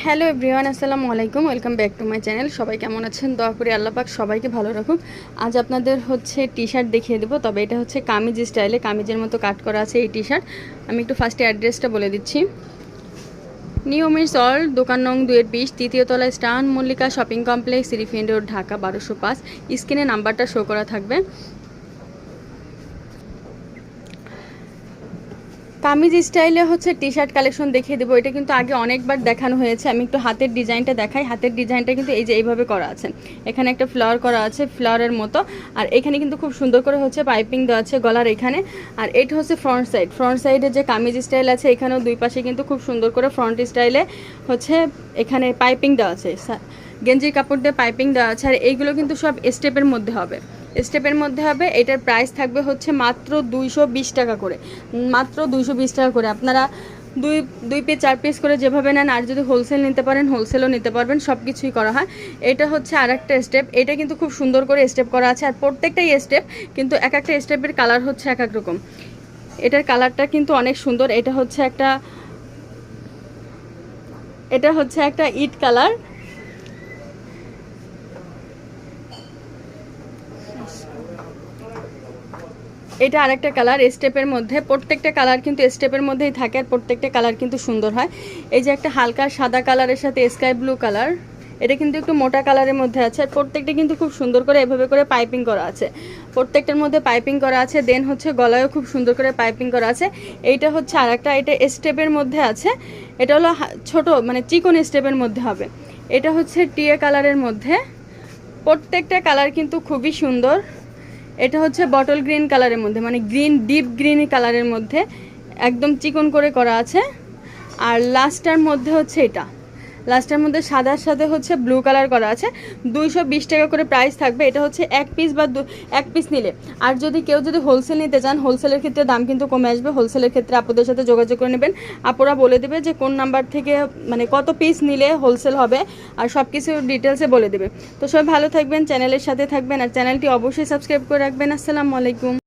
Hello everyone আসসালামু আলাইকুম welcome back to my channel সবাই কেমন আছেন? দয়া করে আল্লাহ পাক সবাইকে ভালো রাখুক। আজ আপনাদের হচ্ছে টি শার্ট দেখিয়ে দেবো, তবে এটা হচ্ছে কামিজ স্টাইলে কামিজের মতো কাট করা আছে এই টি শার্ট আমি একটু ফার্স্টে অ্যাড্রেসটা বলে দিচ্ছি। নিয়মের সল দোকান নং দুয়ের বিশ, তৃতীয় তলায় স্টান মল্লিকা শপিং কমপ্লেক্স রিফিন রোড ঢাকা বারোশো পাঁচ। স্ক্রিনে নাম্বারটা শো করা থাকবে। কামিজ স্টাইলে হচ্ছে টি শার্ট কালেকশন দেখিয়ে দেবো। এটা কিন্তু আগে অনেকবার দেখানো হয়েছে। আমি একটু হাতের ডিজাইনটা দেখাই। হাতের ডিজাইনটা কিন্তু এই যে এইভাবে করা আছে। এখানে একটা ফ্লাওয়ার করা আছে ফ্লাওয়ারের মতো। আর এখানে কিন্তু খুব সুন্দর করে হচ্ছে পাইপিং দেওয়া আছে গলার এখানে। আর এটা হচ্ছে ফ্রন্ট সাইড ফ্রন্ট সাইডে যে কামিজ স্টাইল আছে, এখানেও দুই পাশে কিন্তু খুব সুন্দর করে ফ্রন্ট স্টাইলে হচ্ছে এখানে পাইপিং দেওয়া আছে। গেঞ্জির কাপড় দিয়ে পাইপিং দেওয়া আছে। আর এইগুলো কিন্তু সব স্টেপের মধ্যে হবে। স্টেপের মধ্যে হবে, এটার প্রাইস থাকবে হচ্ছে মাত্র দুইশো বিশ টাকা করে। মাত্র দুইশো বিশ টাকা করে। আপনারা দুই দুই পিস চার পিস করে যেভাবে নেন, আর যদি হোলসেল নিতে পারেন হোলসেলও নিতে পারবেন সব কিছুই করা হয়। এটা হচ্ছে আর একটা স্টেপ এটা কিন্তু খুব সুন্দর করে স্টেপ করা আছে, আর প্রত্যেকটাই স্টেপ কিন্তু এক একটা স্টেপের কালার হচ্ছে এক এক রকম। এটার কালারটা কিন্তু অনেক সুন্দর। এটা হচ্ছে একটা, এটা হচ্ছে একটা ইট কালার এটা আরেকটা কালার স্টেপের মধ্যে। প্রত্যেকটা কালার কিন্তু স্টেপের মধ্যেই থাকে আর প্রত্যেকটা কালার কিন্তু সুন্দর হয়। এই যে একটা হালকা সাদা কালারের সাথে স্কাই ব্লু কালার এটা কিন্তু একটু মোটা কালারের মধ্যে আছে। আর প্রত্যেকটা কিন্তু খুব সুন্দর করে এভাবে করে পাইপিং করা আছে। প্রত্যেকটার মধ্যে পাইপিং করা আছে দেন হচ্ছে গলায়ও খুব সুন্দর করে পাইপিং করা আছে। এইটা হচ্ছে আরেকটা, এটা স্টেপের মধ্যে আছে। এটা হলো ছোট মানে চিকন স্টেপের মধ্যে হবে। এটা হচ্ছে টিয়ে কালারের মধ্যে। প্রত্যেকটা কালার কিন্তু খুবই সুন্দর। এটা হচ্ছে বটল গ্রিন কালারের মধ্যে মানে গ্রিন ডিপ গ্রিন কালারের মধ্যে একদম চিকন করে করা আছে। আর লাস্টার মধ্যে হচ্ছে এটা। লাস্টের মধ্যে সাদার সাথে হচ্ছে ব্লু কালার করা আছে। দুইশো বিশ টাকা করে প্রাইস থাকবে। এটা হচ্ছে এক পিস বা এক পিস নিলে। আর যদি কেউ যদি হোলসেল নিতে চান হোলসেলের ক্ষেত্রে দাম কিন্তু কমে আসবে। হোলসেলের ক্ষেত্রে আপুদের সাথে যোগাযোগ করে নেবেন। আপুরা বলে দেবে যে কোন নাম্বার থেকে মানে কত পিস নিলে হোলসেল হবে, আর সব কিছু ডিটেলসে বলে দেবে। তো সবাই ভালো থাকবেন চ্যানেলের সাথে থাকবেন, আর চ্যানেলটি অবশ্যই সাবস্ক্রাইব করে রাখবেন। আসসালামু আলাইকুম।